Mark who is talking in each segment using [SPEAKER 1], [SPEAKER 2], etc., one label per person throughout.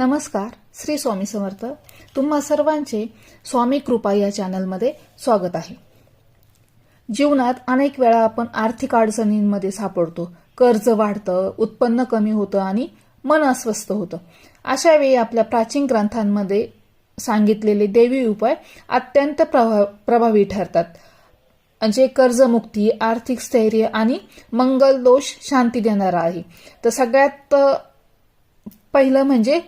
[SPEAKER 1] नमस्कार श्री स्वामी समर्थ. तुम्हा सर्वांचे स्वामी कृपा या चॅनलमध्ये स्वागत आहे. जीवनात अनेक वेळा आपण आर्थिक अडचणींमध्ये सापडतो. कर्ज वाढतं उत्पन्न कमी होतं आणि मन अस्वस्थ होतं. अशा वेळी आपल्या प्राचीन ग्रंथांमध्ये सांगितलेले देवी उपाय अत्यंत प्रभा प्रभावी ठरतात. जे कर्जमुक्ती आर्थिक स्थैर्य आणि मंगल दोष शांती देणारा आहे. तर सगळ्यात पहिलं म्हणजे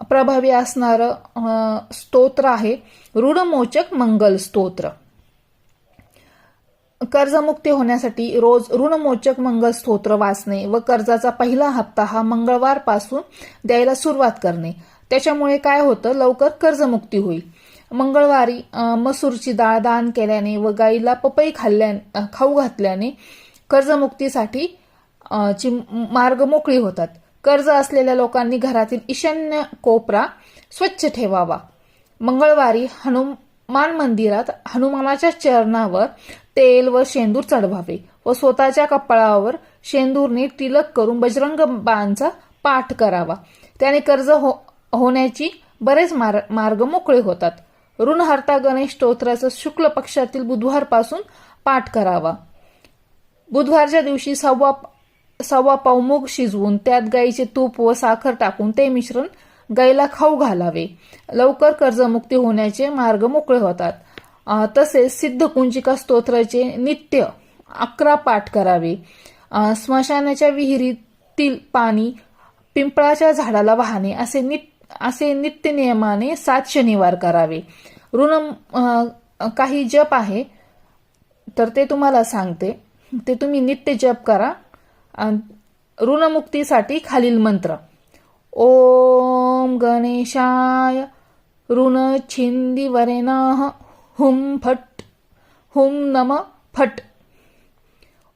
[SPEAKER 1] प्रभावी असणारं स्तोत्र आहे. ऋणमोचक मंगल स्तोत्र. कर्जमुक्ती होण्यासाठी रोज ऋणमोचक मंगल स्तोत्र वाचणे व कर्जाचा पहिला हप्ता हा मंगळवारपासून द्यायला सुरुवात करणे. त्याच्यामुळे काय होतं? लवकर कर्जमुक्ती होईल. मंगळवारी मसूरची डाळ दान केल्याने व गाईला पपई खाल्ल्या खाऊ घातल्याने कर्जमुक्तीसाठी ची मार्ग मोकळी होतात. कर्ज असलेल्या लोकांनी घरातील ईशान्य कोपरा स्वच्छ ठेवावा. मंगळवारी हनुमान मंदिरात हनुमानाच्या चरणावर तेल व शेंदूर चढवावे व स्वतःच्या कपाळावर शेंदूरने तिलक करून बजरंग बाणचा पाठ करावा. त्याने कर्ज हो होण्याची बरेच मार मार्ग मोकळे होतात. ऋणहर्ता गणेश स्तोत्राचा शुक्ल पक्षातील बुधवारपासून पाठ करावा. बुधवारच्या दिवशी सव्वा सव्वा पाव मूग शिजवून त्यात गाईचे तूप व साखर टाकून ते मिश्रण गाईला खाऊ घालावे. लवकर कर्जमुक्ती होण्याचे मार्ग मोकळे होतात. तसेच सिद्ध कुंजिका स्तोत्राचे नित्य अकरा पाठ करावे. स्मशानाच्या विहिरीतील पाणी पिंपळाच्या झाडाला वाहणे असे नित असे नित्य नियमाने सात शनिवार करावे. ऋण काही जप आहे तर ते तुम्हाला सांगते. ते तुम्ही नित्य जप करा. ऋणमुक्तीसाठी खालील मंत्र. ओम गणेशाय ऋण छिंदी वरेनाह हुम फट हुम नम फट.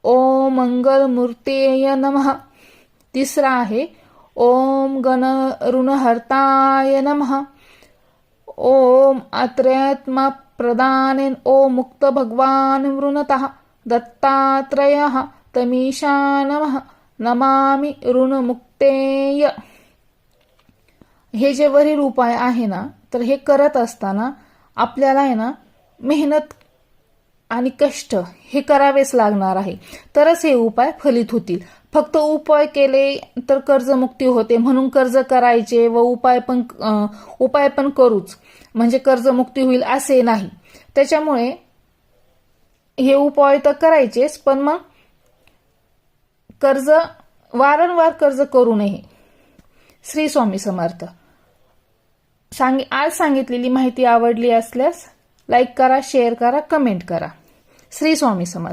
[SPEAKER 1] ओम मंगलमूर्तेय नमः. तिसरा आहे ओम गण ऋणहर्ताय नमः. ओम अत्रयात्मा प्रदानेन ओ मुक्त भगवान वृणतः दत्तात्रय. तमीशा नमः। नमामि ऋणमुक्तेय। हे जे वरील उपाय आहे ना तर हे करत असताना आपल्याला आहे ना मेहनत आणि कष्ट हे करावेच लागणार आहे. तरच हे उपाय फलित होतील. फक्त उपाय केले तर कर्जमुक्ती होते. म्हणून कर्ज करायचे व उपाय पण उपाय पण करूच. म्हणजे कर्जमुक्ती होईल असे नाही. त्याच्यामुळे हे उपाय तर करायचेच पण मग कर्ज वारंवार कर्ज करू नये. श्री स्वामी समर्थ. सांग आज सांगितलेली माहिती आवडली असल्यास लाईक करा शेअर करा कमेंट करा. श्री स्वामी समर्थ.